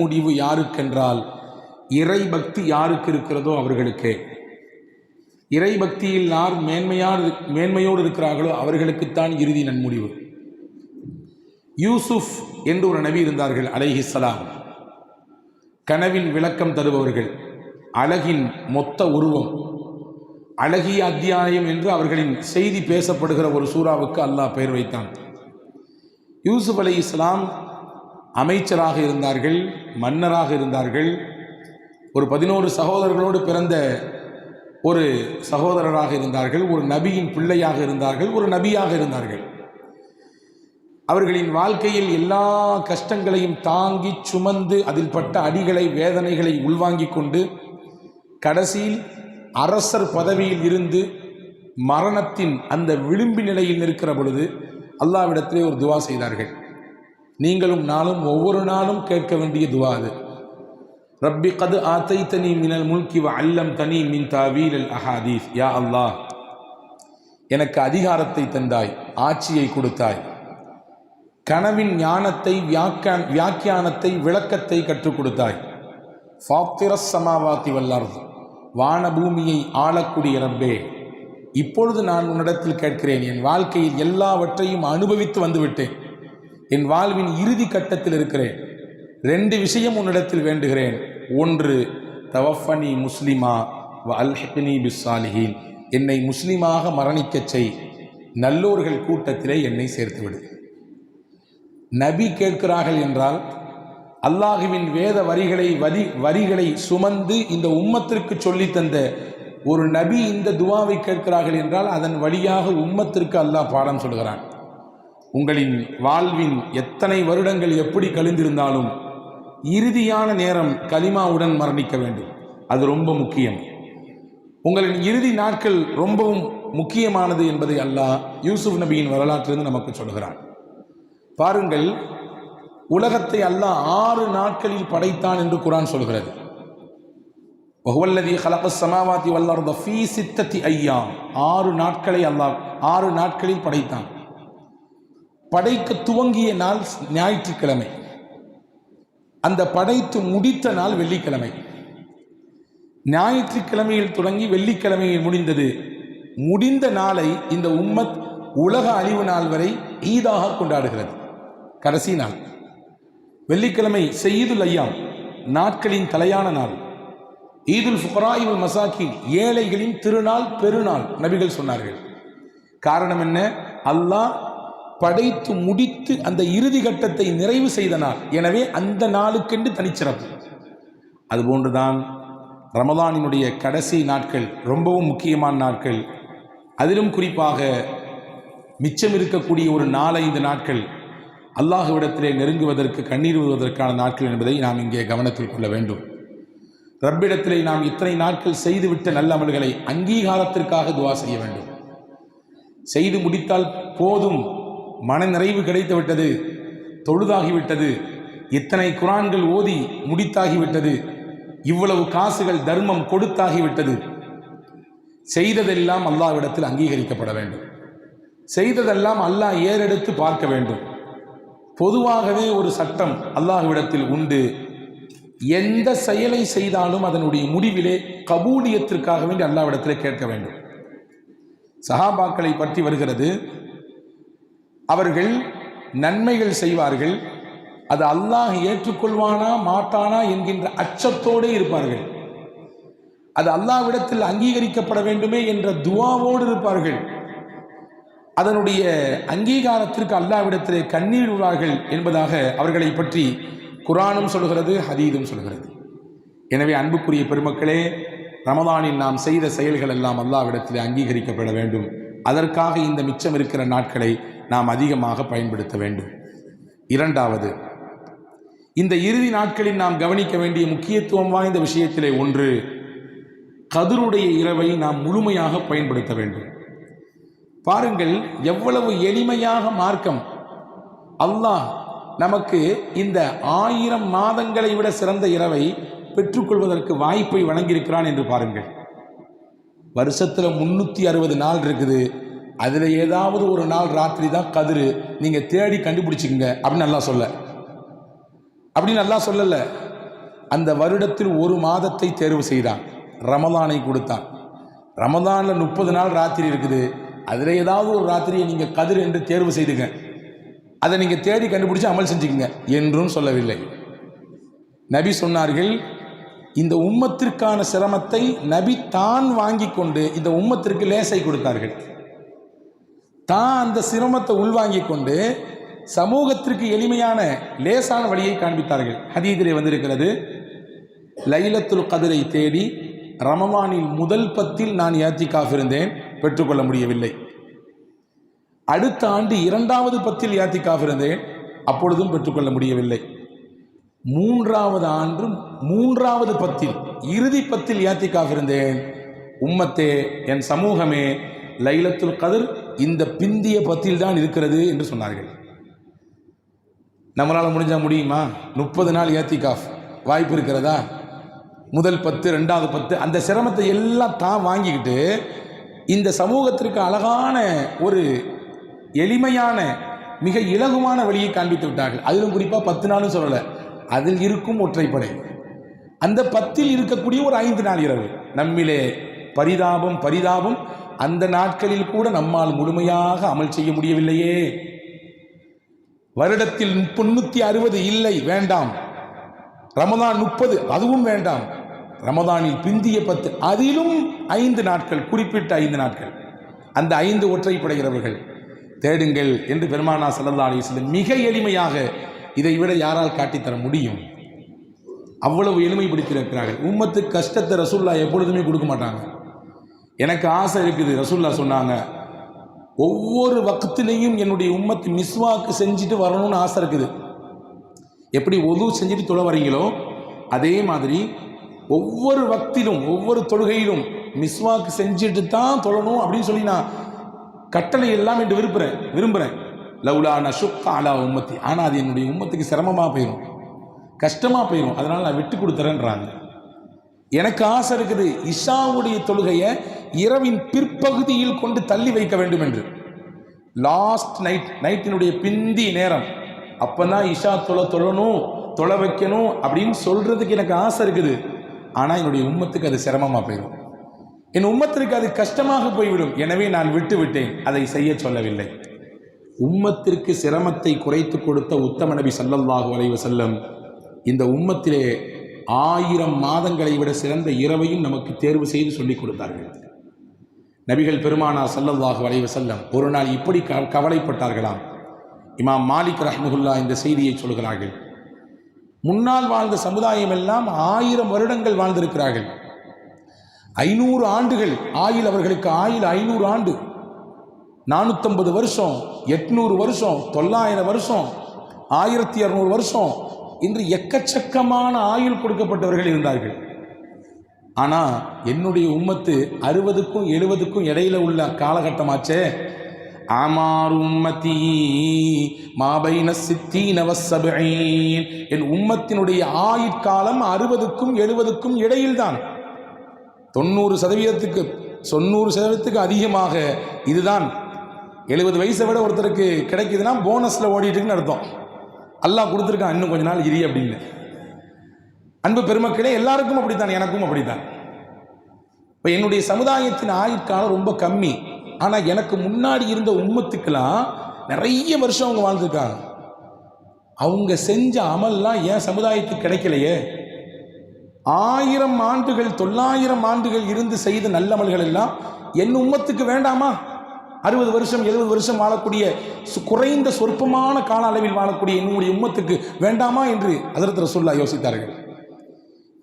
முடிவு யாருக்கென்றால் இறை பக்தி யாருக்கு இருக்கிறதோ அவர்களுக்கு. இறை பக்தியில் யார் மேன்மையார் மேன்மையோடு இருக்கிறார்களோ அவர்களுக்குத்தான் இறுதி நன்முடிவு. யூசுப் என்று ஒரு நபி இருந்தார்கள் அலைஹிஸ்லாம் கனவின் விளக்கம் தருபவர்கள் அழகின் மொத்த உருவம். அழகிய அத்தியாயம் என்று அவர்களின் செய்தி பேசப்படுகிற ஒரு சூறாவுக்கு அல்லாஹ் பெயர் வைத்தான். யூசுப் அலி இஸ்லாம் அமைச்சராக இருந்தார்கள் மன்னராக இருந்தார்கள். ஒரு பதினோரு சகோதரர்களோடு பிறந்த ஒரு சகோதரராக இருந்தார்கள் ஒரு நபியின் பிள்ளையாக இருந்தார்கள் ஒரு நபியாக இருந்தார்கள். அவர்களின் வாழ்க்கையில் எல்லா கஷ்டங்களையும் தாங்கி சுமந்து அதில் பட்ட அடிகளை வேதனைகளை உள்வாங்கிக் கொண்டு கடைசியில் அரசர் பதவியில் இருந்து மரணத்தின் அந்த விளிம்பு நிலையில் நிற்கிற பொழுது அல்லாவிடத்திலே ஒரு துவா செய்தார்கள். நீங்களும் நாளும் ஒவ்வொரு நாளும் கேட்க வேண்டிய துவா அது. ரப்பி கது ஆத்தை தனி மினல் முல்கி வ அல்லம் தனி மின் தாவீல் அல் அஹாதீஸ். யா அல்லாஹ் எனக்கு அதிகாரத்தை தந்தாய் ஆட்சியை கொடுத்தாய். கனவின் ஞானத்தை வியாக்கியான் வியாக்கியானத்தை விளக்கத்தை கற்றுக் கொடுத்தாய். ஃபாத்திரஸ் சமாவாத்தி வல்லார்து வானபூமியை ஆளக்கூடிய ரப்பே. இப்பொழுது நான் உன்னிடத்தில் கேட்கிறேன் என் வாழ்க்கையில் எல்லாவற்றையும் அனுபவித்து வந்துவிட்டேன். என் வாழ்வின் இறுதி கட்டத்தில் இருக்கிறேன். ரெண்டு விஷயம் உன்னிடத்தில் வேண்டுகிறேன். ஒன்று தவஃபனி முஸ்லிமா வ அல்ஹினி பிஸ்ஸாலிஹீன். என்னை முஸ்லிமாக மரணிக்கச் செய். நல்லோர்கள் கூட்டத்திலே என்னை சேர்த்துவிடு. நபி கேட்கிறார்கள் என்றால் அல்லாஹுவின் வேத வரிகளை வரி வரிகளை சுமந்து இந்த உம்மத்திற்கு சொல்லி தந்த ஒரு நபி இந்த துவாவை கேட்கிறார்கள் என்றால் அதன் வழியாக உம்மத்திற்கு அல்லாஹ் பாடம் சொல்கிறான். உங்களின் வாழ்வின் எத்தனை வருடங்கள் எப்படி கழிந்திருந்தாலும் இறுதியான நேரம் கலிமாவுடன் மரணிக்க வேண்டும். அது ரொம்ப முக்கியம். உங்களின் இறுதி நாட்கள் ரொம்பவும் முக்கியமானது என்பதை அல்லாஹ் யூசுப் நபியின் வரலாற்றிலிருந்து நமக்கு சொல்கிறான். பாருங்கள் உலகத்தை அல்லாஹ் ஆறு நாட்களில் படைத்தான் என்று குரான் சொல்கிறது. வஹுவல்லதி ஹலக சமாவாதி வல்லர்த ஃபீ சித்தத்தி ஐயாம். ஆறு நாட்களை அல்லாஹ் ஆறு நாட்களில் படைத்தான். படைக்க துவங்கிய நாள் ஞாயிற்றுக்கிழமை. அந்த படைத்து முடித்த நாள் வெள்ளிக்கிழமை. ஞாயிற்றுக்கிழமையில் தொடங்கி வெள்ளிக்கிழமையில் முடிந்தது. முடிந்த நாளை இந்த உம்மத் உலக அழிவு நாள் வரை ஈதாக கொண்டாடுகிறது. கடைசி நாள். வெள்ளிக்கிழமை செய்யுதுல் ஐயாம் நாட்களின் தலையான நாள். ஈதுல் ஃபுகராயுல் மசாக்கி ஏழைகளின் திருநாள் பெருநாள் நபிகள் சொன்னார்கள். காரணம் என்ன? அல்லாஹ் படைத்து முடித்து அந்த இறுதி கட்டத்தை நிறைவு செய்த நாள். எனவே அந்த நாளுக்கென்று தனிச்சிறப்பு. அதுபோன்றுதான் ரமதானினுடைய கடைசி நாட்கள் ரொம்பவும் முக்கியமான நாட்கள். அதிலும் குறிப்பாக மிச்சம் இருக்கக்கூடிய ஒரு நாலைந்து நாட்கள் அல்லாஹுவிடத்திலே நெருங்குவதற்கு கண்ணீர் விடுவதற்கான நாட்கள் என்பதை நாம் இங்கே கவனத்தில் கொள்ள வேண்டும். ரப்பிடத்திலே நாம் இத்தனை நாட்கள் செய்துவிட்ட நல்ல அமல்களை அங்கீகாரத்திற்காக துவா செய்ய வேண்டும். செய்து முடித்தால் போதும் மன நிறைவு கிடைத்துவிட்டது. தொழுதாகிவிட்டது. இத்தனை குரான்கள் ஓதி முடித்தாகிவிட்டது. இவ்வளவு காசுகள் தர்மம் கொடுத்தாகிவிட்டது. செய்ததெல்லாம் அல்லாவிடத்தில் அங்கீகரிக்கப்பட வேண்டும். செய்ததெல்லாம் அல்லாஹ் ஏறெடுத்து பார்க்க வேண்டும். பொதுவாகவே ஒரு சட்டம் அல்லாஹ்விடத்தில் உண்டு. எந்த செயலை செய்தாலும் அதனுடைய முடிவிலே கபூலியத்திற்காக வேண்டி அல்லாவிடத்தில் கேட்க வேண்டும். சஹாபாக்களை பற்றி வருகிறது. அவர்கள் நன்மைகள் செய்வார்கள். அது அல்லாஹ் ஏற்றுக்கொள்வானா மாட்டானா என்கின்ற அச்சத்தோடே இருப்பார்கள். அது அல்லாவிடத்தில் அங்கீகரிக்கப்பட வேண்டுமே என்ற துவாவோடு இருப்பார்கள். அதனுடைய அங்கீகாரத்திற்கு அல்லாவிடத்திலே கண்ணீர் விடுவார்கள் என்பதாக அவர்களை பற்றி குரானும் சொல்கிறது ஹதீதும் சொல்கிறது. எனவே அன்புக்குரிய பெருமக்களே ரமதானில் நாம் செய்த செயல்கள் எல்லாம் அல்லாவிடத்திலே அங்கீகரிக்கப்பட வேண்டும். அதற்காக இந்த மிச்சம் இருக்கிற நாட்களை நாம் அதிகமாக பயன்படுத்த வேண்டும். இரண்டாவது இந்த இறுதி நாட்களில் நாம் கவனிக்க வேண்டிய முக்கியத்துவம் வாய்ந்த விஷயத்திலே ஒன்று கதிருடைய இரவை நாம் முழுமையாக பயன்படுத்த வேண்டும். பாருங்கள் எவ்வளவு எளிமையாக மார்க்கம். அல்லாஹ் நமக்கு இந்த ஆயிரம் மாதங்களை விட சிறந்த இரவை பெற்றுக்கொள்வதற்கு வாய்ப்பை வழங்கியிருக்கிறான் என்று பாருங்கள். வருஷத்தில் முன்னூற்றி அறுபது நாள் இருக்குது. அதில் ஏதாவது ஒரு நாள் ராத்திரி தான் கதிரு. நீங்கள் தேடி கண்டுபிடிச்சிக்கங்க. அப்படின்னு நல்லா சொல்ல. அப்படின்னு நல்லா சொல்லலை. அந்த வருடத்தில் ஒரு மாதத்தை தேர்வு செய்தான். ரமதானை கொடுத்தான். ரமதானில் முப்பது நாள் ராத்திரி இருக்குது. அதில் ஏதாவது ஒரு ராத்திரியை நீங்கள் கதிர் என்று தேர்வு செய்துங்க. அதை நீங்கள் தேடி கண்டுபிடிச்சி அமல் செஞ்சுக்கங்க. என்றும் சொல்லவில்லை. நபி சொன்னார்கள் இந்த உம்மத்திற்கான சிரமத்தை நபி தான் வாங்கி கொண்டு இந்த உம்மத்திற்கு லேசை கொடுத்தார்கள். தான் அந்த சிரமத்தை உள்வாங்கி கொண்டு சமூகத்திற்கு எளிமையான லேசான வழியை காண்பித்தார்கள். ஹதீதிலே வந்திருக்கிறது லைலத்துல் கதிரை தேடி ரமவானில் முதல் பத்தில் நான் யாத்திக்காக இருந்தேன் பெற்றுக்கொள்ள முடியவில்லை. அடுத்த ஆண்டு இரண்டாவது பத்தில் யாத்திக்காக இருந்தேன் அப்பொழுதும் பெற்றுக்கொள்ள முடியவில்லை. மூன்றாவது ஆண்டு மூன்றாவது பத்தில் இறுதி பத்தில் யாத்திக்காக இருந்தேன். உம்மத்தே என் சமூகமே லைலத்துல் கதிர் இந்த பிந்திய பத்தில் தான் இருக்கிறது என்று சொன்னார்கள். நம்மளால் முடிஞ்சால் முடியுமா? முப்பது நாள் ஏத்திகாஃப் வாய்ப்பு இருக்கிறதா? முதல் பத்து ரெண்டாவது பத்து அந்த சிரமத்தை எல்லாம் தான் வாங்கிக்கிட்டு இந்த சமூகத்திற்கு அழகான ஒரு எளிமையான மிக இலகுவான வழியை காண்பித்து விட்டார்கள். அதிலும் குறிப்பாக பத்து நாளும் சொல்லலை. அதில் இருக்கும் ஒற்றைப்படை. அந்த பத்தில் இருக்கக்கூடிய ஒரு ஐந்து நாள் இரவு. நம்மிலே பரிதாபம் பரிதாபம் அந்த நாட்களில் கூட நம்மால் முழுமையாக அமல் செய்ய முடியவில்லையே. வருடத்தில் முன்னூத்தி அறுபது இல்லை வேண்டாம். ரமதான் முப்பது அதுவும் வேண்டாம். ரமதானில் பிந்திய பத்து அதிலும் ஐந்து நாட்கள் குறிப்பிட்ட ஐந்து நாட்கள். அந்த ஐந்து ஒற்றைப்படைகிறவர்கள் தேடுங்கள் என்று பெருமானா சல்லா அலிஸ்லம் மிக எளிமையாக இதை விட யாரால் காட்டித்தர முடியும்? அவ்வளவு எளிமைப்படுத்தியிருக்கிறார்கள். உம்மத்து கஷ்டத்தை ரசூல்லா எப்பொழுதுமே கொடுக்க மாட்டாங்க. எனக்கு ஆசை இருக்குது ரசூல்லா சொன்னாங்க. ஒவ்வொரு வக்கத்திலையும் என்னுடைய உம்மத்து மிஸ்வாக்கு செஞ்சுட்டு வரணும்னு ஆசை இருக்குது. எப்படி ஒது செஞ்சுட்டு தொழ வரீங்களோ அதே மாதிரி ஒவ்வொரு வக்திலும் ஒவ்வொரு தொழுகையிலும் மிஸ்வாக்கு செஞ்சுட்டு தான் தொழணும் அப்படின்னு சொல்லி நான் கட்டளை எல்லாம் என்று விரும்புகிறேன் விரும்புகிறேன் லவ்லா நஷுக்கா அலா உம்மத்தி. ஆனால் அது என்னுடைய உம்மத்துக்கு சிரமமாக போயிடும் கஷ்டமாக போயிடும் அதனால் நான் விட்டு கொடுத்துறேன்றாங்க. எனக்கு ஆசை இருக்குது இஷாவுடைய தொழுகையை இரவின் பிற்பகுதியில் கொண்டு தள்ளி வைக்க வேண்டும் என்று லாஸ்ட் நைட் நைட்டினுடைய பிந்தி நேரம். அப்பதான் இஷா தொலை தொழணும் தொலை வைக்கணும் அப்படின்னு சொல்றதுக்கு எனக்கு ஆசை இருக்குது. ஆனால் என்னுடைய உம்மத்துக்கு அது சிரமமாக போயிடும். என் உம்மத்திற்கு அது கஷ்டமாக போய்விடும். எனவே நான் விட்டு விட்டேன். அதை செய்ய சொல்லவில்லை. உம்மத்திற்கு சிரமத்தை குறைத்து கொடுத்த உத்தம நபி சல்லல்லாஹு அலைஹி வஸல்லம் இந்த உம்மத்திலே ஆயிரம் மாதங்களை விட சிறந்த இரவையும் நமக்கு தேர்வு செய்து சொல்லிக் கொடுத்தார்கள். நபிகள் பெருமானா சல்லல்லாஹு வளைவு செல்லம் ஒரு நாள் இப்படி க கவலைப்பட்டார்களாம். இமாம் மாலிக் ரஹ்மகுல்லா இந்த செய்தியை சொல்கிறார்கள். முன்னால் வாழ்ந்த சமுதாயம் எல்லாம் ஆயிரம் வருடங்கள் வாழ்ந்திருக்கிறார்கள். ஐநூறு ஆண்டுகள் ஆயில் அவர்களுக்கு ஆயில் ஐநூறு ஆண்டு. நானூற்றம்பது வருஷம் எட்நூறு வருஷம் தொள்ளாயிரம் வருஷம் ஆயிரத்தி இரநூறு வருஷம் இன்று எக்கச்சக்கமான ஆயுள் கொடுக்கப்பட்டவர்கள் இருந்தார்கள். ஆனால் என்னுடைய உம்மத்து அறுபதுக்கும் எழுபதுக்கும் இடையில உள்ள காலகட்டமாச்சே? ஆமார் உம்மதி மாபைன சித்தீன என் உம்மத்தினுடைய ஆயுட்காலம் அறுபதுக்கும் எழுபதுக்கும் இடையில்தான். தொண்ணூறு சதவீதத்துக்கு தொண்ணூறு சதவீதத்துக்கு அதிகமாக இதுதான். எழுபது வயசை விட ஒருத்தருக்கு கிடைக்குதுன்னா போனஸில் ஓடிட்டுருக்குன்னு அர்த்தம். அல்லாஹ் கொடுத்துருக்கான் இன்னும் கொஞ்ச நாள் இரி அப்படின்னு. அன்பு பெருமக்களே எல்லாருக்கும் அப்படித்தான் எனக்கும் அப்படித்தான். இப்போ என்னுடைய சமுதாயத்தின் ஆயுட்காலம் ரொம்ப கம்மி. ஆனால் எனக்கு முன்னாடி இருந்த உம்மத்துக்கெல்லாம் நிறைய வருஷம் அவங்க வாழ்ந்துருக்காங்க. அவங்க செஞ்ச அமல்லாம் ஏன் சமுதாயத்துக்கு கிடைக்கலையே. ஆயிரம் ஆண்டுகள் தொள்ளாயிரம் ஆண்டுகள் இருந்து செய்த நல்லமல்கள் எல்லாம் என் உம்மத்துக்கு வேண்டாமா? அறுபது வருஷம் எழுபது வருஷம் வாழக்கூடிய சு- குறைந்த சொற்பமான கால அளவில் வாழக்கூடிய என்னுடைய உம்மத்துக்கு வேண்டாமா என்று அதற்கு சொல்ல யோசித்தார்கள்.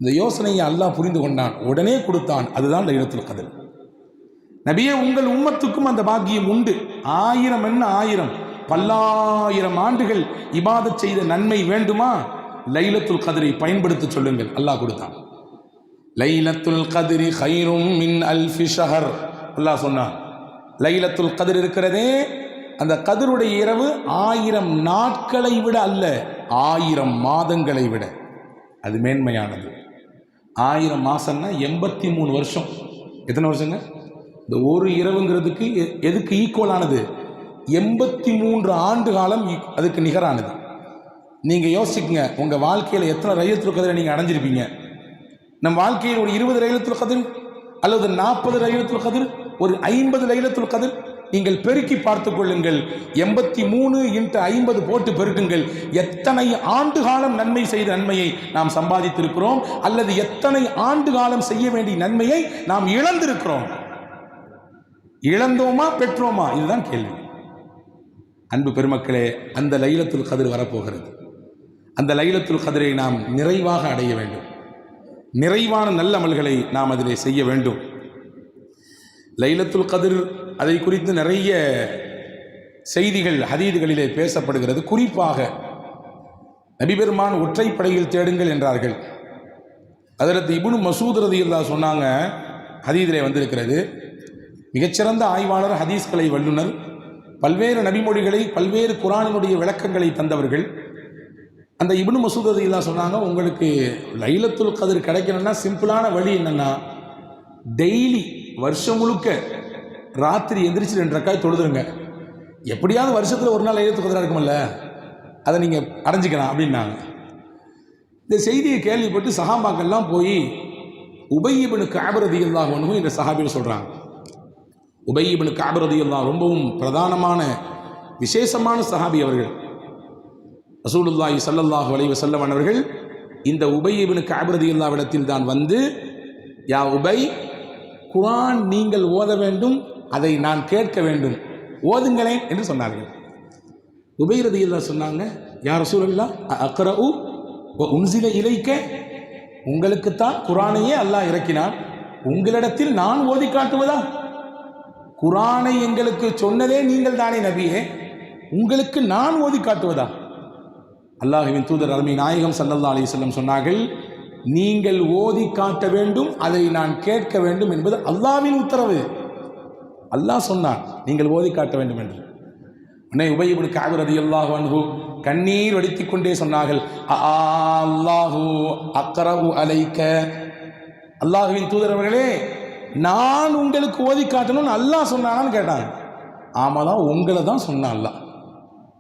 இந்த யோசனையை அல்லாஹ் புரிந்து கொண்டான். உடனே கொடுத்தான். அதுதான் லைலத்துல் கதிர். நபியே உங்கள் உம்மத்துக்கும் அந்த பாக்கியம் உண்டு. ஆயிரம் என்ன ஆயிரம்? பல்லாயிரம் ஆண்டுகள் இபாத செய்த நன்மை வேண்டுமா? லைலத்துல் கதிரை பயன்படுத்த சொல்லுங்கள். அல்லாஹ் கொடுத்தான். லைலத்துல் கதிரி ஹைரும் மின் அல்ஃபி ஷஹர். அல்லாஹ் சொன்னான் லைலத்துல் கதிர் இருக்கிறதே அந்த கதிருடைய இரவு ஆயிரம் நாட்களை விட அல்ல ஆயிரம் மாதங்களை விட. அது மேன்மையானது. ஆயிரம் மாதம்னா எண்பத்தி மூணு வருஷம். எத்தனை வருஷங்க? இந்த ஒரு இரவுங்கிறதுக்கு எ- எதுக்கு ஈக்குவலானது எண்பத்தி மூன்று ஆண்டு காலம் அதுக்கு நிகரானது. நீங்கள் யோசிக்கங்க உங்கள் வாழ்க்கையில் எத்தனை ரயிலத்தில் கதிரை நீங்கள் அடைஞ்சிருப்பீங்க? நம் வாழ்க்கையில் ஒரு இருபது ரயிலத்தில் கதிர் அல்லது நாற்பது ரயிலத்தில் கதிர் ஒரு ஐம்பது ரயிலத்தில் கதிர் நீங்கள் பெருக்கி பார்த்து கொள்ளுங்கள். எண்பத்தி மூணு இன்ட்டு ஐம்பது போட்டு பெருக்குங்கள். எத்தனை ஆண்டு காலம் நன்மை செய்த நன்மையை நாம் சம்பாதித்திருக்கிறோம்? அல்லது எத்தனை ஆண்டு காலம் செய்ய வேண்டிய நன்மையை நாம் இழந்திருக்கிறோம்? இழந்தோமா பெற்றோமா? இதுதான் கேள்வி. அன்பு பெருமக்களே அந்த லைலத்துல் கதிர் வரப்போகிறது. அந்த லைலத்துல் கதிரை நாம் நிறைவாக அடைய வேண்டும். நிறைவான நல்ல அமல்களை நாம் அதிலே செய்ய வேண்டும். லைலத்துல் கதிர் அதை குறித்து நிறைய செய்திகள் ஹதீதுகளிலே பேசப்படுகிறது. குறிப்பாக நபிபெருமான் ஒற்றைப்படையில் தேடுங்கள் என்றார்கள். அதற்கு இபுனு மசூத் இல்லா சொன்னாங்க ஹதீதிலே வந்திருக்கிறது. மிகச்சிறந்த ஆய்வாளர் ஹதீஸ்களை வல்லுனர் பல்வேறு நபிமொழிகளை பல்வேறு குரானினுடைய விளக்கங்களை தந்தவர்கள். அந்த இபுனு மசூத் இல்லா சொன்னாங்க உங்களுக்கு லைலத்துல் கதிர் கிடைக்கணும்னா சிம்பிளான வழி என்னன்னா டெய்லி வருஷம் முழுக்க ராத்திரி எந்திரிச்சு ரெண்டு ரக்காய் தொழுதுருங்க. எப்படியாவது வருஷத்தில் ஒரு நாள் எழுத்து குதிரை இருக்குமல்ல அதை நீங்கள் அடைஞ்சிக்கலாம் அப்படின்னாங்க. இந்த செய்தியை கேள்விப்பட்டு சஹாபாக்கள்லாம் போய் உபையிபனு காபரதியல்லாஹ் ஒன்றும் இந்த சஹாபியில் சொல்கிறாங்க உபையிபனு காபரதியல்லாஹ் ரொம்பவும் பிரதானமான விசேஷமான சஹாபி அவர்கள். ரசூலுல்லாஹி சல்லல்லாஹ் அலைஹி வஸல்லம் அவர்கள் இந்த உபையிபனு காபரதியல்லாவிடத்தில் தான் வந்து யா உபை குரான் நீங்கள் ஓத வேண்டும் அதை நான் கேட்க வேண்டும். ஓதுங்களேன் என்று சொன்னார்கள். உபைரதியில் சொன்னாங்க யார் சூழல்லா அக்ரஉ உ உன்சில இலைக்க? உங்களுக்குத்தான் குரானையே அல்லாஹ் இறக்கினான் உங்களிடத்தில் நான் ஓதி காட்டுவதா? குரானை எங்களுக்கு சொன்னதே நீங்கள் தானே நபியே. உங்களுக்கு நான் ஓதி காட்டுவதா? அல்லாஹுவின் தூதர் அருமை நாயகம் சல்லல்லா அலிஸ்லம் சொன்னார்கள் நீங்கள் ஓதி காட்ட வேண்டும் அதை நான் கேட்க வேண்டும் என்பது அல்லாவின் உத்தரவு. அல்லாஹ் சொன்னான் நீங்கள் ஓதி காட்ட வேண்டும் என்று. உன்னை உபயபுடு காவிரதி அல்லாஹு அன்ஹு கண்ணீர் வடித்துக் கொண்டே சொன்னார்கள் "அ அல்லாஹு அக்கரவு அலைக்க. அல்லாஹுவின் தூதரவர்களே நான் உங்களுக்கு ஓதி காட்டணும்னு அல்லாஹ் சொன்னாங்கன்னு கேட்டாங்க. ஆமாம் தான் உங்களை தான் சொன்னான் அல்லாஹ்.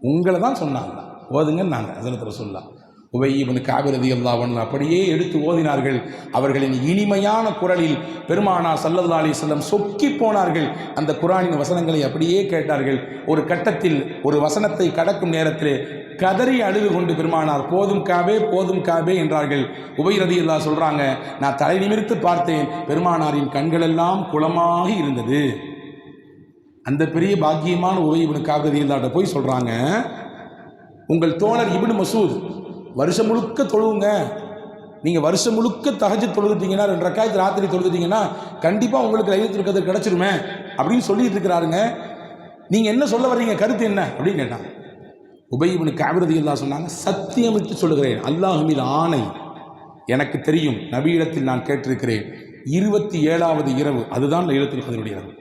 உங்களை தான் சொன்னான் அல்லாஹ். ஓதுங்கன்னு நாங்கள் அதில் சொல்லலாம் உபயீபன் காவிரதி அல்லாவன் அப்படியே எடுத்து ஓதினார்கள். அவர்களின் இனிமையான குரலில் பெருமானா சல்லல்லா அலி செல்லம் சொக்கி போனார்கள். அந்த குரானின் வசனங்களை அப்படியே கேட்டார்கள். ஒரு கட்டத்தில் ஒரு வசனத்தை கடக்கும் நேரத்திலே கதறி அழுது கொண்டு பெருமானார் போதும் காவே போதும் காவே என்றார்கள். உபயரதி அல்லா சொல்கிறாங்க நான் தலை நிமிர்த்து பார்த்தேன். பெருமானாரின் கண்களெல்லாம் குளமாக இருந்தது. அந்த பெரிய பாக்கியமான உபயிபனு காவிரதி அல்லாட்ட போய் சொல்கிறாங்க உங்கள் தோழர் இபின் மசூத் வருஷம் முழுக்க தொழுவுங்க. நீங்கள் வருஷம் முழுக்க தகஜ தொழுதுட்டீங்கன்னா ரெண்டு ரக்காயத்து ராத்திரி தொழுதுட்டீங்கன்னா கண்டிப்பாக உங்களுக்கு லைலத்தில் இருக்கிறது கிடச்சிருமே அப்படின்னு சொல்லிட்டு இருக்கிறாருங்க. நீங்கள் என்ன சொல்ல வர்றீங்க? கருத்து என்ன? அப்படின்னு கேட்டான் உபயிபனு காவிரதி அல்லா சொன்னாங்க சத்தியமிட்டு சொல்லுகிறேன். அல்லாஹ் ஆணை. எனக்கு தெரியும் நபியிடத்தில் நான் கேட்டிருக்கிறேன். இருபத்தி ஏழாவது இரவு அதுதான் லைலத்தில் கதருடைய இரவு.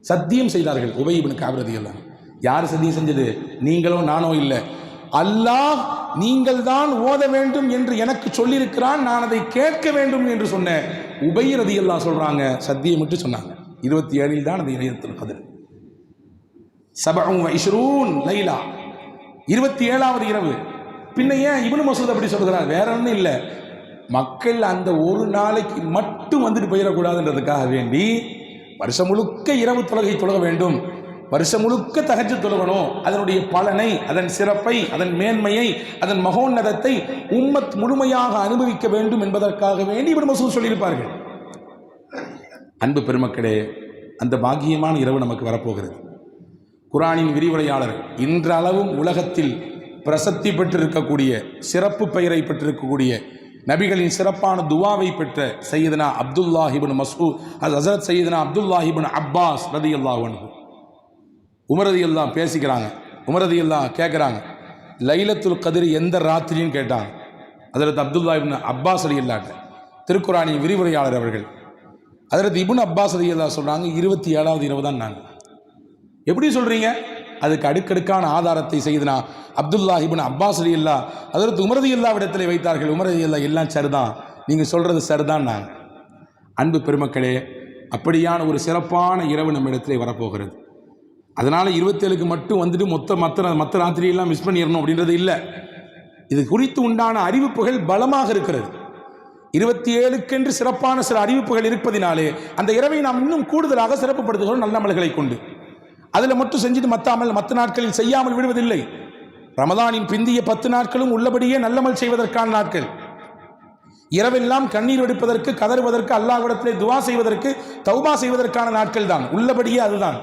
சத்தியம் செய்தார்கள் உபயிபனு காவிரதி எல்லாம் யார் சத்தியம் செஞ்சது? நீங்களோ நானோ இல்லை. அல்லாஹ் நீங்கள் தான் ஓத வேண்டும் என்று எனக்கு சொல்லியிருக்கிறான் நான் அதை கேட்க வேண்டும் என்று சொன்னேன். உபயிரதி எல்லாம் சொல்றாங்க சத்தியமிட்டு சொன்னாங்க. இருபத்தி ஏழில் தான் அந்த இணையத்தில் பதில். சபம் இஷ்ரூன் லைலா. இருபத்தி ஏழாவது இரவு. பின்ன ஏன் இவனு மசூத் அப்படி சொல்கிறார் வேற ஒன்றும் இல்லை. மக்கள் அந்த ஒரு நாளைக்கு மட்டும் வந்துட்டு போயிடக்கூடாதுன்றதுக்காக வேண்டி வருஷம் முழுக்க இரவு தொழுகை தொழக வேண்டும். வருஷம் முழுக்க தகச்சு தொழுகணும் அதனுடைய பலனை அதன் சிறப்பை அதன் மேன்மையை அதன் மகோன்னதத்தை உம்மத் முழுமையாக அனுபவிக்க வேண்டும் என்பதற்காக வேண்டி இவன் மசூத் சொல்லியிருப்பார்கள். அன்பு பெருமக்களே அந்த பாக்கியமான இரவு நமக்கு வரப்போகிறது. குரானின் விரிவுரையாளர் இன்றளவும் உலகத்தில் பிரசத்தி பெற்றிருக்கக்கூடிய சிறப்பு பெயரை பெற்றிருக்கக்கூடிய நபிகளின் சிறப்பான துவாவை பெற்ற சையதுனா அப்துல்லாஹிபின் மசூ அது ஹசரத் சையதுனா அப்துல்லாஹிபின் அப்பாஸ் ரதி அல்லாஹ் உமரதியெல்லாம் பேசிக்கிறாங்க. உமரதியெல்லாம் கேட்குறாங்க லைலத்துல் கதிர் எந்த ராத்திரின்னு கேட்டாங்க. அதற்கு அப்துல்லா இப்னு அப்பாஸ் அலி இல்லாட்ட திருக்குறானின் விரிவுரையாளர் அவர்கள். அதற்கு இபுன் அப்பாஸ் அலி அல்லா சொல்கிறாங்க இருபத்தி ஏழாவது இரவு தான் நாங்கள் எப்படி சொல்கிறீங்க அதுக்கு அடுக்கடுக்கான ஆதாரத்தை செய்தனா அப்துல்லா இபுன் அப்பாஸ் அலி இல்லா அதற்கு உமரதி இல்லா இடத்துல வைத்தார்கள். உமரதி இல்லா எல்லாம் சரிதான். நீங்கள் சொல்கிறது சரிதான் நாங்கள் அன்பு பெருமக்களே அப்படியான ஒரு சிறப்பான இரவு நம்ம இடத்துல வரப்போகிறது. அதனால் இருபத்தேழுக்கு மட்டும் வந்துட்டு மொத்த மற்ற மற்ற ராத்திரியெல்லாம் மிஸ் பண்ணிடணும் அப்படின்றது இல்லை. இது குறித்து உண்டான அறிவிப்புகள் பலமாக இருக்கிறது. இருபத்தி ஏழுக்கென்று சிறப்பான சில அறிவிப்புகள் இருப்பதினாலே அந்த இரவை நாம் இன்னும் கூடுதலாக சிறப்புப்படுத்துகிறோம் நல்ல அமல்களை கொண்டு. அதில் மட்டும் செஞ்சுட்டு மத்தாமல் மற்ற நாட்களில் செய்யாமல் விடுவதில்லை. ரமதானின் பிந்திய பத்து நாட்களும் உள்ளபடியே நல்லமல் செய்வதற்கான நாட்கள். இரவெல்லாம் கண்ணீர் வெடிப்பதற்கு கதறுவதற்கு அல்லாஹ்விடத்திலே துவா செய்வதற்கு தௌபா செய்வதற்கான நாட்கள் தான் உள்ளபடியே அதுதான்.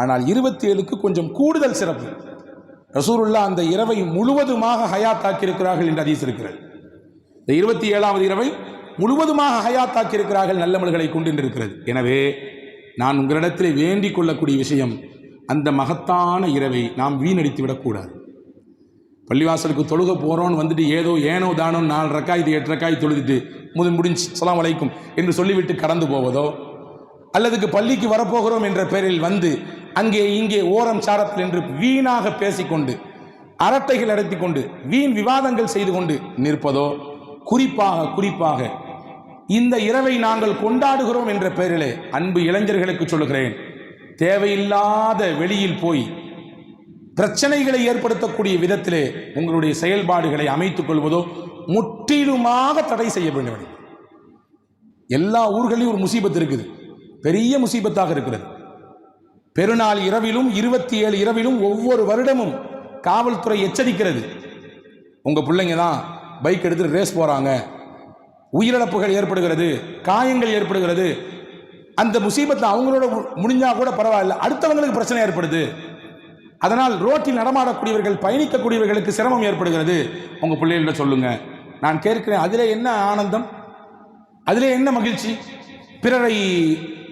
ஆனால் இருபத்தி ஏழுக்கு கொஞ்சம் கூடுதல் சிறப்பு. ரசூருல்லா அந்த இரவை முழுவதுமாக ஹயாத்தாக்கியிருக்கிறார்கள் என்று ஹதீஸ் இருக்கிறது. இந்த இருபத்தி ஏழாவது இரவை முழுவதுமாக ஹயாத்தாக்கியிருக்கிறார்கள் நல்லமல்களை கொண்டு இருக்கிறது எனவே நான் உங்களிடத்தில் வேண்டிக் கொள்ளக்கூடிய விஷயம் அந்த மகத்தான இரவை நாம் வீணடித்து விடக்கூடாது. பள்ளிவாசலுக்கு தொழுக போகிறோன்னு வந்துட்டு ஏதோ ஏனோ தானோ நாலு ரக்காய் எட்டு ரக்காய் தொழுதுட்டு முது முடிஞ்சு சலாம் வலைக்கும் என்று சொல்லிவிட்டு கடந்து போவதோ அல்லதுக்கு பள்ளிக்கு வரப்போகிறோம் என்ற பெயரில் வந்து அங்கே இங்கே ஓரம் சாரத்தில் என்று வீணாக பேசிக்கொண்டு அரட்டைகள் நடத்தி கொண்டு வீண் விவாதங்கள் செய்து கொண்டு நிற்பதோ? குறிப்பாக குறிப்பாக இந்த இரவை நாங்கள் கொண்டாடுகிறோம் என்ற பெயரிலே அன்பு இளைஞர்களுக்கு சொல்லுகிறேன். தேவையில்லாத வெளியில் போய் பிரச்சனைகளை ஏற்படுத்தக்கூடிய விதத்திலே உங்களுடைய செயல்பாடுகளை அமைத்துக் கொள்வதோ முற்றிலுமாக தடை செய்ய வேண்டும். எல்லா ஊர்களிலும் ஒரு முசீபத் இருக்குது. பெரிய முசீபத்தாக இருக்கிறது. பெருநாள் இரவிலும் இருபத்தி ஏழு இரவிலும் ஒவ்வொரு வருடமும் காவல்துறை எச்சரிக்கிறது. உங்கள் பிள்ளைங்க தான் பைக் எடுத்து ரேஸ் போகிறாங்க உயிரிழப்புகள் ஏற்படுகிறது காயங்கள் ஏற்படுகிறது. அந்த முசீபத்தை அவங்களோட முடிஞ்சால் கூட பரவாயில்ல. அடுத்தவங்களுக்கு பிரச்சனை ஏற்படுது. அதனால் ரோட்டில் நடமாடக்கூடியவர்கள் பயணிக்கக்கூடியவர்களுக்கு சிரமம் ஏற்படுகிறது. உங்கள் பிள்ளைகள்ட்ட சொல்லுங்க. நான் கேட்கிறேன் அதிலே என்ன ஆனந்தம்? அதிலே என்ன மகிழ்ச்சி? பிறரை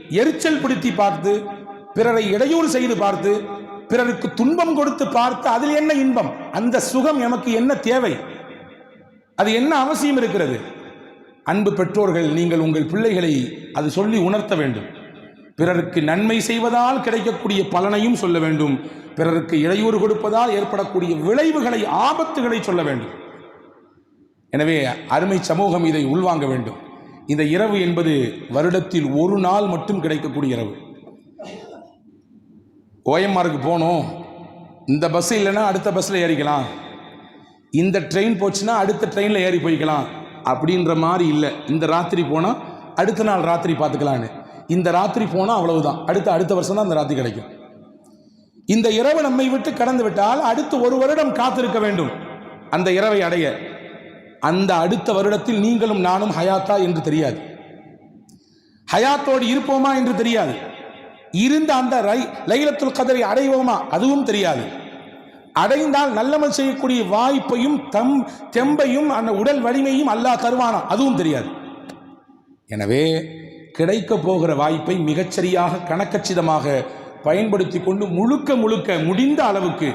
எரிச்சல் பிடித்தி பார்த்து பிறரை இடையூறு செய்து பார்த்து பிறருக்கு துன்பம் கொடுத்து பார்த்து அதில் என்ன இன்பம்? அந்த சுகம் எமக்கு என்ன தேவை? அது என்ன அவசியம் இருக்கிறது? அன்பு பெற்றோர்கள் நீங்கள் உங்கள் பிள்ளைகளை அது சொல்லி உணர்த்த வேண்டும். பிறருக்கு நன்மை செய்வதால் கிடைக்கக்கூடிய பலனையும் சொல்ல வேண்டும். பிறருக்கு இடையூறு கொடுப்பதால் ஏற்படக்கூடிய விளைவுகளை ஆபத்துகளை சொல்ல வேண்டும். எனவே அருமை சமூகம் இதை உள்வாங்க வேண்டும். இந்த இரவு என்பது வருடத்தில் ஒரு நாள் மட்டும் கிடைக்கக்கூடிய இரவு. ஓஎம்ஆருக்கு போகணும். இந்த பஸ் இல்லைன்னா அடுத்த பஸ்ஸில் ஏறிக்கலாம். இந்த ட்ரெயின் போச்சுன்னா அடுத்த ட்ரெயினில் ஏறி போய்க்கலாம். அப்படின்ற மாதிரி இல்லை. இந்த ராத்திரி போனால் அடுத்த நாள் ராத்திரி பார்த்துக்கலான்னு. இந்த ராத்திரி போனால் அவ்வளவுதான். அடுத்த அடுத்த வருஷம் தான் அந்த ராத்திரி கிடைக்கும். இந்த இரவு நம்மை விட்டு கடந்து விட்டால் அடுத்து ஒரு வருடம் காத்திருக்க வேண்டும். அந்த இரவை அடைய. அந்த அடுத்த வருடத்தில் நீங்களும் நானும் ஹயாத்தா என்று தெரியாது. ஹயாத்தோடு இருப்போமா என்று தெரியாது. இருந்த அந்த ரை லைலத்துல் கதரை அடைவோமா? அதுவும் தெரியாது. அடைந்தால் நல்லமல் செய்யக்கூடிய வாய்ப்பையும் தம் தெம்பையும் அந்த உடல் வலிமையும் அல்லாஹ் தருவானா? அதுவும் தெரியாது. எனவே கிடைக்க போகிற வாய்ப்பை மிகச்சரியாக கணக்கச்சிதமாக பயன்படுத்தி கொண்டு முழுக்க முழுக்க முடிந்த அளவுக்கு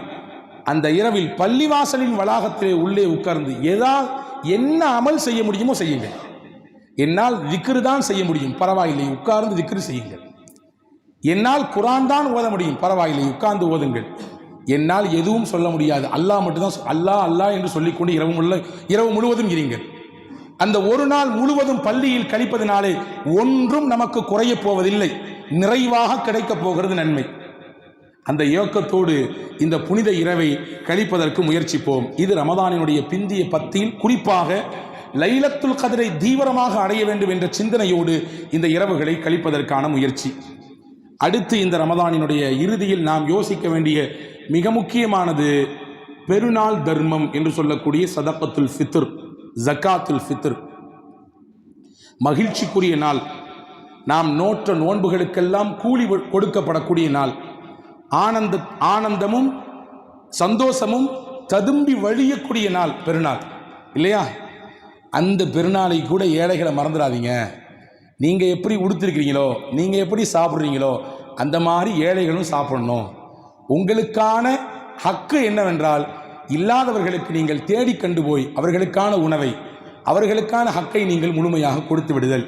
அந்த இரவில் பள்ளிவாசலின் வளாகத்திலே உள்ளே உட்கார்ந்து எதா என்ன அமல் செய்ய முடியுமோ செய்யுங்கள். என்னால் திக்ரு தான் செய்ய முடியும். பரவாயில்லை உட்கார்ந்து திக்ரு செய்யுங்கள். என்னால் குரான் தான் ஓத முடியும். பரவாயில்லை உட்கார்ந்து ஓதுங்கள். என்னால் எதுவும் சொல்ல முடியாது. அல்லாஹ் மட்டும்தான் அல்லாஹ் அல்லாஹ் என்று சொல்லிக்கொண்டு இரவு முழு இரவு முழுவதும் இருங்கள். அந்த ஒரு நாள் முழுவதும் பள்ளியில் கழிப்பதினாலே ஒன்றும் நமக்கு குறையப் போவதில்லை. நிறைவாக கிடைக்கப் போகிறது நன்மை. அந்த இயக்கத்தோடு இந்த புனித இரவை கழிப்பதற்கு முயற்சிப்போம். இது ரமதானினுடைய பிந்திய பத்தியில் குறிப்பாக லைலத்துல் கதிரை தீவிரமாக அடைய வேண்டும் என்ற சிந்தனையோடு இந்த இரவுகளை கழிப்பதற்கான முயற்சி. அடுத்து இந்த ரமதானினுடைய இறுதியில் நாம் யோசிக்க வேண்டிய மிக முக்கியமானது பெருநாள் தர்மம் என்று சொல்லக்கூடிய சதப்பத்துல் ஃபித்ர் ஜக்காத்துல் ஃபித்ர். மகிழ்ச்சிக்குரிய நாள். நாம் நோற்ற நோன்புகளுக்கெல்லாம் கூலி கொடுக்கப்படக்கூடிய நாள். ஆனந்த ஆனந்தமும் சந்தோஷமும் ததும்பி வழியக்கூடிய நாள் பெருநாள். இல்லையா? அந்த பெருநாளை கூட ஏழைகளை மறந்துடாதீங்க. நீங்கள் எப்படி உடுத்திருக்கிறீங்களோ நீங்கள் எப்படி சாப்பிட்றீங்களோ அந்த மாதிரி ஏழைகளும் சாப்பிடணும். உங்களுக்கான ஹக்கு என்னவென்றால் இல்லாதவர்களுக்கு நீங்கள் தேடி கண்டு போய் அவர்களுக்கான உணவை அவர்களுக்கான ஹக்கை நீங்கள் முழுமையாக கொடுத்து விடுதல்.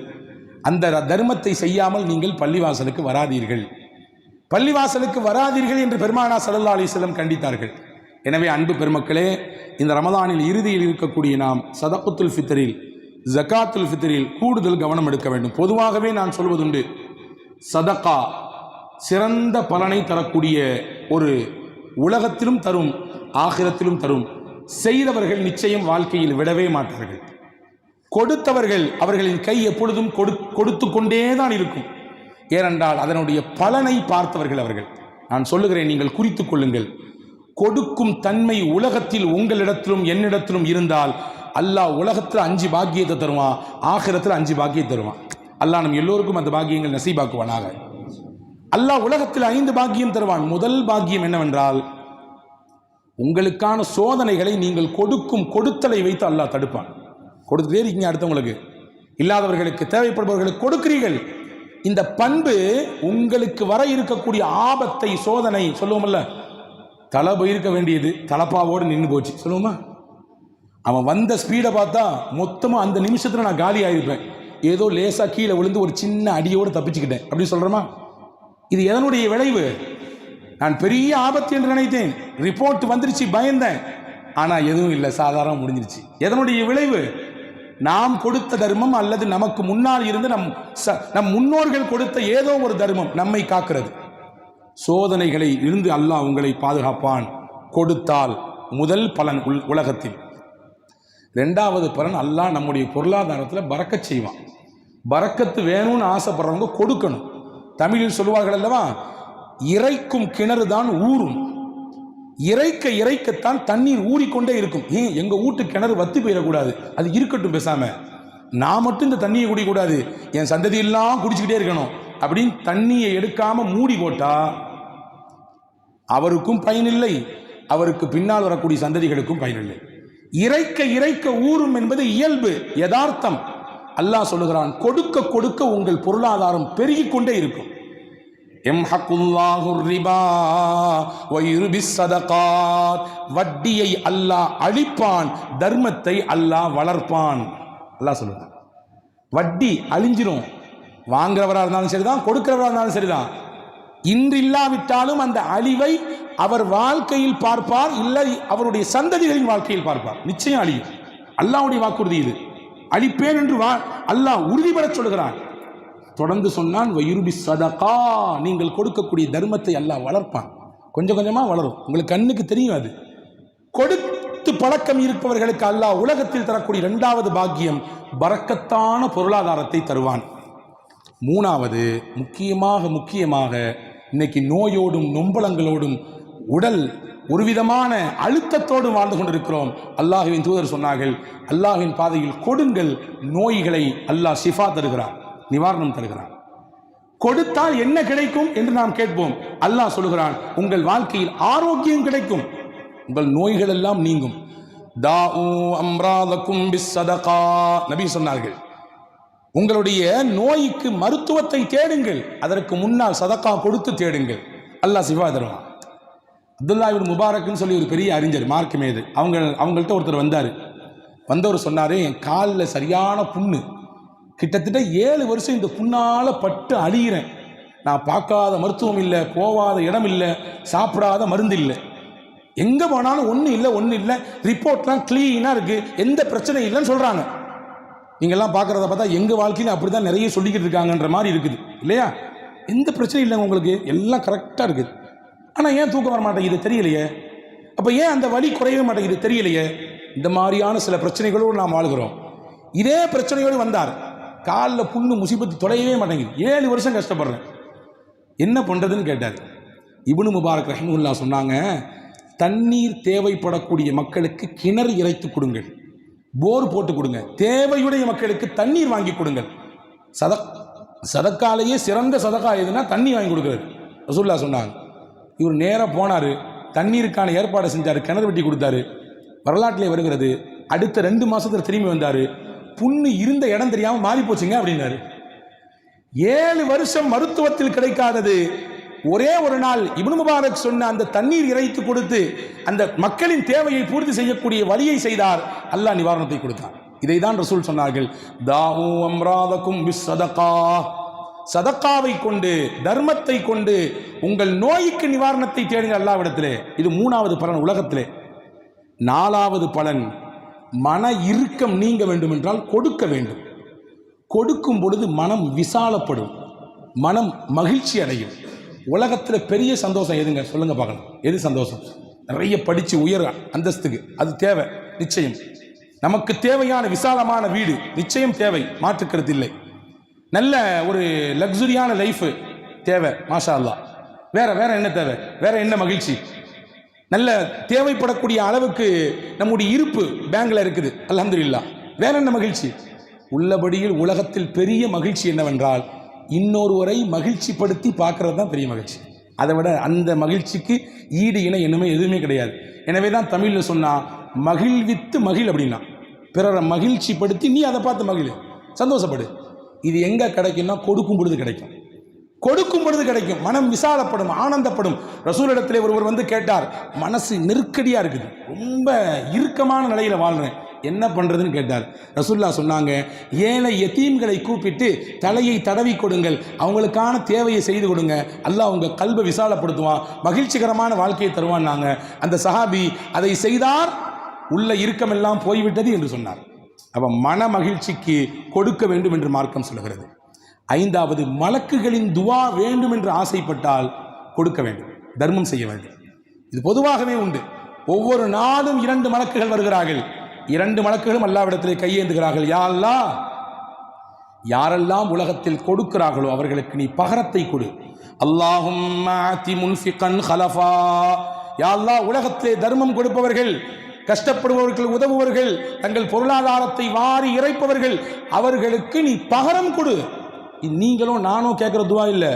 அந்த தர்மத்தை செய்யாமல் நீங்கள் பள்ளிவாசலுக்கு வராதீர்கள். பள்ளிவாசலுக்கு வராதீர்கள் என்று பெருமானா சல்லா அலிஸ்லம் கண்டித்தார்கள். எனவே அன்பு பெருமக்களே இந்த ரமதானில் இறுதியில் இருக்கக்கூடிய நாம் சதகுத்துல் ஃபித்தரில் ஜகாத்துல் ஃபித்ரில் கூடுதல் கவனம் எடுக்க வேண்டும். பொதுவாகவே நான் சொல்வதுண்டு சதகா சிறந்த பலனை தரக்கூடிய ஒரு உலகத்திலும் தரும் ஆகிரத்திலும் தரும். செய்தவர்கள் நிச்சயம் வாழ்க்கையில் விடவே மாட்டார்கள். கொடுத்தவர்கள் அவர்களின் கை எப்பொழுதும் கொடு கொடுத்து கொண்டே தான் இருக்கும். ஏனென்றால் அதனுடைய பலனை பார்த்தவர்கள் அவர்கள். நான் சொல்லுகிறேன் நீங்கள் குறித்து கொள்ளுங்கள். கொடுக்கும் தன்மை உலகத்தில் உங்களிடத்திலும் என்னிடத்திலும் இருந்தால் அல்லாஹ் உலகத்தில் அஞ்சு பாக்கியத்தை தருவான் ஆகிரத்தில் அஞ்சு பாக்கியத்தை தருவான். அல்லாஹ் நம் எல்லோருக்கும் அந்த பாக்கியங்கள் நசீபாக்குவானாக. அல்லாஹ் உலகத்தில் ஐந்து பாக்கியம் தருவான். முதல் பாக்கியம் என்னவென்றால் உங்களுக்கான சோதனைகளை நீங்கள் கொடுக்கும் கொடுத்தலை வைத்து அல்லாஹ் தடுப்பான். கொடுத்துட்டே இருக்கீங்க அடுத்தவங்களுக்கு. இல்லாதவர்களுக்கு தேவைப்படுபவர்களுக்கு கொடுக்கிறீர்கள். இந்த பண்பு உங்களுக்கு வர இருக்கக்கூடிய ஆபத்தை சோதனை சொல்லுவோம்ல தலை போயிருக்க வேண்டியது தலப்பாவோடு நின்று போச்சு. சொல்லுவோமா? அவன் வந்த ஸ்பீடை பார்த்தா மொத்தமாக அந்த நிமிஷத்தில் நான் காலி ஆகிருப்பேன் ஏதோ லேசாக கீழே விழுந்து ஒரு சின்ன அடியோடு தப்பிச்சுக்கிட்டேன். அப்படி சொல்கிறோமா இது எதனுடைய விளைவு? நான் பெரிய ஆபத்து என்று நினைத்தேன். ரிப்போர்ட் வந்துருச்சு பயந்தேன். ஆனால் எதுவும் இல்லை சாதாரண முடிஞ்சிருச்சு. எதனுடைய விளைவு? நாம் கொடுத்த தர்மம் அல்லது நமக்கு முன்னால் இருந்து நம் ச- நம் முன்னோர்கள் கொடுத்த ஏதோ ஒரு தர்மம் நம்மை காக்கிறது. சோதனைகளை இருந்து அல்லாஹ் உங்களை பாதுகாப்பான். கொடுத்தால் முதல் பலன் உலகத்தில். ரெண்டாவது பலன் அல்லாஹ் நம்முடைய பொருளாதாரத்தில் பறக்க செய்வான். பறக்கத்து வேணும்னு ஆசைப்படுறவங்க கொடுக்கணும். தமிழில் சொல்லுவார்கள் அல்லவா? இறைக்கும் கிணறு தான் ஊறும். இறைக்க இறைக்கத்தான் தண்ணீர் ஊறிக்கொண்டே இருக்கும். ஏன்? எங்கள் வீட்டு கிணறு வத்தி போயிடக்கூடாது. அது இருக்கட்டும் பேசாம. நான் மட்டும் இந்த தண்ணியை குடிக்கக்கூடாது. என் சந்ததியெல்லாம் குடிச்சுக்கிட்டே இருக்கணும். அப்படின்னு தண்ணியை எடுக்காமல் மூடி போட்டால் அவருக்கும் பயனில்லை. அவருக்கு பின்னால் வரக்கூடிய சந்ததிகளுக்கும் பயனில்லை. இறைக்க இறைக்க ஊறும் என்பது இயல்பு யதார்த்தம். அல்லாஹ் சொல்லுகிறான் கொடுக்க கொடுக்க உங்கள் பொருளாதாரம் பெருகிக் கொண்டே இருக்கும் வட்டியை அல்லாஹ் அழிப்பான் தர்மத்தை அல்லாஹ் வளர்ப்பான். அல்லாஹ் சொல்லுவான் வட்டி அழிஞ்சிரும். வாங்குறவராக இருந்தாலும் சரிதான் கொடுக்கிறவராக இருந்தாலும் சரிதான். இன்றில்லாவிட்டாலும் அந்த அழிவை அவர் வாழ்க்கையில் பார்ப்பார் இல்லை அவருடைய சந்ததிகளின் வாழ்க்கையில் பார்ப்பார். நிச்சயம் அழியும். அல்லாவுடைய வாக்குறுதி இது. அழிப்பேன் என்று வா அல்லாஹ் உறுதிபடச் சொல்கிறான். தொடர்ந்து சொன்னான் வயிறுபி சதகா நீங்கள் கொடுக்கக்கூடிய தர்மத்தை அல்லாஹ் வளர்ப்பான். கொஞ்சம் கொஞ்சமாக வளரும். உங்களுக்கு கண்ணுக்கு தெரியும் அது. கொடுத்து பழக்கம் இருப்பவர்களுக்கு அல்லாஹ் உலகத்தில் தரக்கூடிய இரண்டாவது பாக்கியம் பறக்கத்தான பொருளாதாரத்தை தருவான். மூணாவது முக்கியமாக முக்கியமாக இன்னைக்கு நோயோடும் நொம்பலங்களோடும் உடல் ஒரு விதமான அழுத்தத்தோடு வாழ்ந்து கொண்டிருக்கிறோம். அல்லாஹுவின் தூதர் சொன்னார்கள் அல்லாஹின் பாதையில் கொடுங்கள் நோய்களை அல்லாஹ் சிஃபா தருகிறான் நிவாரணம் தருகிறான் கொடுத்தால் என்ன கிடைக்கும் என்று நாம் கேட்போம். அல்லாஹ் சொல்லுகிறான் உங்கள் வாழ்க்கையில் ஆரோக்கியம் கிடைக்கும். உங்கள் நோய்கள் எல்லாம் நீங்கும். நபி சொன்னார்கள் உங்களுடைய நோய்க்கு மருத்துவத்தை தேடுங்கள். அதற்கு முன்னால் சதக்கா கொடுத்து தேடுங்கள். அல்லாஹ் சிவா தருவான். அப்துல்லாவின் முபாரக்குன்னு முபாரக்னு சொல்லி ஒரு பெரிய அறிஞர் மார்க் மேது. அவங்க அவங்கள்ட்ட ஒருத்தர் வந்தார். வந்தவர் சொன்னார் என் காலில் சரியான புண்ணு. கிட்டத்தட்ட ஏழு வருஷம் இந்த புண்ணால் பட்டு அழிகிறேன் நான் பார்க்காத மருத்துவம் இல்லை போகாத இடம் இல்லை சாப்பிடாத மருந்து இல்லை. எங்கே போனாலும் ஒன்றும் இல்லை ஒன்றும் இல்லை. ரிப்போர்ட்லாம் க்ளீனாக இருக்குது எந்த பிரச்சனையும் இல்லைன்னு சொல்கிறாங்க நீங்கள்லாம் பார்க்குறத பார்த்தா எங்கள் வாழ்க்கையில் அப்படி தான் நிறைய சொல்லிக்கிட்டு இருக்காங்கன்ற மாதிரி இருக்குது. இல்லையா? எந்த பிரச்சனையும் இல்லைங்க உங்களுக்கு. எல்லாம் கரெக்டாக இருக்குது. ஆனால் ஏன் தூக்கம் வர மாட்டேங்குது? தெரியலையே. அப்போ ஏன் அந்த வலி குறையவே மாட்டேங்குது? தெரியலையே. இந்த மாதிரியான சில பிரச்சனைகளோடு நாம் வாழ்கிறோம். இதே பிரச்சனையோடு வந்தார். காலில் புண்ணு முசிபத்து தொலையவே மாட்டேங்குது. ஏழு வருஷம் கஷ்டப்படுறேன். என்ன பண்ணுறதுன்னு கேட்டார். இபுனு முபாரக் ரஹிமுல்லா சொன்னாங்க தண்ணீர் தேவைப்படக்கூடிய மக்களுக்கு கிணறு இறைத்து கொடுங்கள். போர் போட்டு கொடுங்க. தேவையுடைய மக்களுக்கு தண்ணீர் வாங்கி கொடுங்கள். சதக் சதக்காலேயே சிறந்த சதக்கா எதுனா தண்ணி வாங்கி கொடுக்குறது. ரசூல்லா சொன்னாங்க. இவர் நேராக போனார். தண்ணீருக்கான ஏற்பாடு செஞ்சார். கிணறு வெட்டி கொடுத்தாரு. வரலாற்றிலே வருகிறது. அடுத்த ரெண்டு மாசத்துல திரும்பி வந்தார். புண்ணு இருந்த இடம் தெரியாமல் மாறி போச்சுங்க அப்படின்னாரு. ஏழு வருஷம் மருத்துவத்தில் கிடைக்காதது. ஒரே ஒரு நாள் இப்னு முபாரக் சொன்ன அந்த தண்ணீர் இறைத்து கொடுத்து அந்த மக்களின் தேவையை பூர்த்தி செய்யக்கூடிய வழியை செய்தார். அல்லாஹ் நிவாரணத்தை கொடுத்தார் இதை தான் ரசூல் சொன்னார்கள். தாவு அம்ராதக்கும் பிஸ்ஸதகா சதக்காவை கொண்டு தர்மத்தை கொண்டு உங்கள் நோய்க்கு நிவாரணத்தை தேடுங்கள் அல்லாவிடத்திலே. இது மூணாவது பலன் உலகத்திலே. நாலாவது பலன் மன இறுக்கம் நீங்க வேண்டும் என்றால் கொடுக்க வேண்டும். கொடுக்கும் பொழுது மனம் விசாலப்படும். மனம் மகிழ்ச்சி அடையும். உலகத்தில் பெரிய சந்தோஷம் எதுங்க? சொல்லுங்க பார்க்கலாம். எது சந்தோஷம்? நிறைய படித்து உயர் அந்தஸ்துக்கு. அது தேவை. நிச்சயம். நமக்கு தேவையான விசாலமான வீடு. நிச்சயம் தேவை. மாற்றுக்கிறது இல்லை. நல்ல ஒரு லக்ஸுரியான லைஃபு தேவை மாஷா அல்லாஹ் வேற வேற என்ன தேவை? வேற என்ன மகிழ்ச்சி? நல்ல தேவைப்படக்கூடிய அளவுக்கு நம்முடைய இருப்பு பேங்க்ல இருக்குது அல்ஹம்துலில்லாஹ் வேற என்ன மகிழ்ச்சி? உள்ளபடியில் உலகத்தில் பெரிய மகிழ்ச்சி என்னவென்றால் இன்னொருவரை மகிழ்ச்சிப்படுத்தி பார்க்கறது தான் பெரிய மகிழ்ச்சி. அதை விட அந்த மகிழ்ச்சிக்கு ஈடு இணை என்னமே எதுவுமே கிடையாது. எனவே தான் தமிழில் சொன்னால் மகிழ்வித்து மகிழ் அப்படின்னா. பிறரை மகிழ்ச்சிப்படுத்தி நீ அதை பார்த்து மகிழ். சந்தோஷப்படு. இது எங்கே கிடைக்கும்னா கொடுக்கும் பொழுது கிடைக்கும். கொடுக்கும் பொழுது கிடைக்கும். மனம் விசாலப்படும் ஆனந்தப்படும். ரசூலிடத்தில் ஒருவர் வந்து கேட்டார் மனசு நெருக்கடியாக இருக்குது. ரொம்ப இறுக்கமான நிலையில் வாழ்றேன். என்ன பண்ணுறதுன்னு கேட்டார். ரசூல்லா சொன்னாங்க ஏழை எத்தீம்களை கூப்பிட்டு தலையை தடவி கொடுங்கள். அவங்களுக்கான தேவையை செய்து கொடுங்க. அல்லாஹ் உங்கள் கல்வை விசாலப்படுத்துவான். மகிழ்ச்சிகரமான வாழ்க்கையை தருவான்னாங்க. அந்த சஹாபி அதை செய்தார். உள்ள இறுக்கமெல்லாம் போய்விட்டது என்று சொன்னார். அப்ப மன மகிழ்ச்சிக்கு கொடுக்க வேண்டும் என்று மார்க்கம் சொல்கிறது ஐந்தாவது மலக்குகளின் துவா வேண்டும் என்று ஆசைப்பட்டால் கொடுக்க வேண்டும். தர்மம் செய்ய வேண்டும். இது பொதுவாகவே உண்டு. ஒவ்வொரு நாளும் இரண்டு மலக்குகள் வருகிறார்கள். இரண்டு மலக்குகளும் அல்லாவிடத்திலே கையேந்துகிறார்கள். யாரெல்லாம் யாரெல்லாம் உலகத்தில் கொடுக்கிறார்களோ அவர்களுக்கு நீ பகரத்தை கொடு. அல்லாஹும் யாரெல்லாம் ஹலஃபா. உலகத்திலே தர்மம் கொடுப்பவர்கள் கஷ்டப்படுபவர்கள் உதவுபவர்கள் தங்கள் பொருளாதாரத்தை வாரி இறைப்பவர்கள் அவர்களுக்கு நீ பகரம் கொடு. நீங்களும் நானும் கேட்குற துவா இல்லை.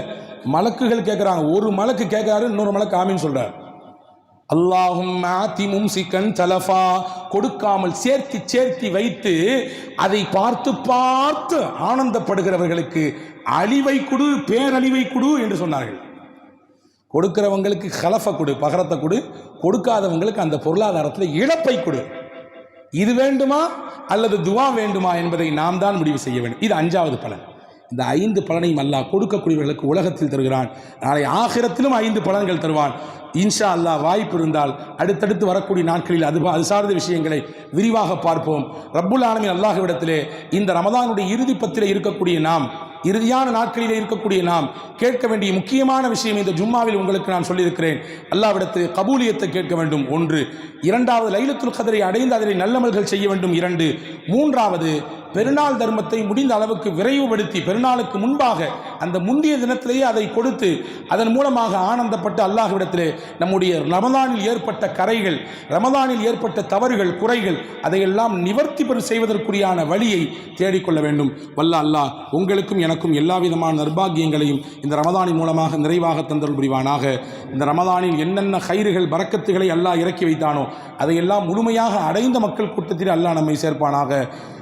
மலக்குகள் கேட்குறாங்க ஒரு மலக்கு கேட்குறாரு இன்னொரு மலக்கு ஆமின்னு சொல்கிறார் அல்லாஹும் ஆத்திமும் மும்சிக்கன் தலஃபா. கொடுக்காமல் சேர்த்து சேர்த்தி வைத்து அதை பார்த்து பார்த்து ஆனந்தப்படுகிறவர்களுக்கு அழிவை கொடு பேரழிவை கொடு என்று சொன்னார்கள். கொடுக்கிறவங்களுக்கு ஹலஃபை கொடு பகரத்தை கொடு. கொடுக்காதவங்களுக்கு அந்த பொருளாதாரத்தில் இழப்பை கொடு. இது வேண்டுமா அல்லது துவா வேண்டுமா என்பதை நாம் தான் முடிவு செய்ய வேண்டும். இது அஞ்சாவது பலன். இந்த ஐந்து பலனையும் அல்லாஹ் கொடுக்கக்கூடியவர்களுக்கு உலகத்தில் தருகிறான். நாளை ஆகிரத்திலும் ஐந்து பலன்கள் தருவான். இன்ஷா அல்லாஹ் வாய்ப்பு இருந்தால் அடுத்தடுத்து வரக்கூடிய நாட்களில் அது அது சார்ந்த விஷயங்களை விரிவாக பார்ப்போம். ரப்புல் ஆலமின் அல்லாஹ்விடத்திலே இந்த ரமதானுடைய இறுதி பத்தில் இருக்கக்கூடிய நாம் இறுதியான நாட்களிலே இருக்கக்கூடிய நாம் கேட்க வேண்டிய முக்கியமான விஷயம் இந்த ஜும்மாவில் உங்களுக்கு நான் சொல்லியிருக்கிறேன். அல்லாவிடத்து கபூலியத்தை கேட்க வேண்டும். ஒன்று. இரண்டாவது லைலத்துல் கதரை அடைந்து அதனை நல்லமல்கள் செய்ய வேண்டும். இரண்டு. மூன்றாவது பெருநாள் தர்மத்தை முடிந்த அளவுக்கு விரைவுபடுத்தி பெருநாளுக்கு முன்பாக அந்த முந்தைய தினத்திலேயே அதை கொடுத்து அதன் மூலமாக ஆனந்தப்பட்டு அல்லாஹ்விடத்திலே நம்முடைய ரமதானில் ஏற்பட்ட கரைகள் ரமதானில் ஏற்பட்ட தவறுகள் குறைகள் அதையெல்லாம் நிவர்த்தி பெறு செய்வதற்குரியான வழியை தேடிக்கொள்ள வேண்டும். வல்ல அல்லாஹ் உங்களுக்கும் எனக்கும் எல்லா விதமான நிர்பாகியங்களையும் இந்த ரமதானின் மூலமாக நிறைவாக தந்தல் புரிவானாக. இந்த ரமதானில் என்னென்ன கயிறுகள் பறக்கத்துகளை அல்லாஹ் இறக்கி வைத்தானோ அதையெல்லாம் முழுமையாக அடைந்த மக்கள் கூட்டத்தில் அல்லாஹ் நம்மை சேர்ப்பானாக.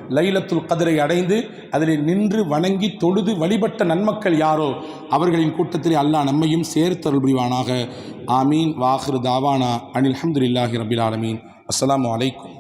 லைலத்துல் கதிரை அடைந்து அதில் நின்று வணங்கி தொழுது வழிபட்ட நன்மக்கள் யாரோ அவர்களின் கூட்டத்திலே அல்லாஹ் நம்மையும் சேர்த்தருள் புரிவானாக. ஆமீன். வாஹிர் தாவானா. அனில் அஹமதுல்லாஹி ரபில் ஆலமீன். அஸ்ஸலாமு அலைக்கும்.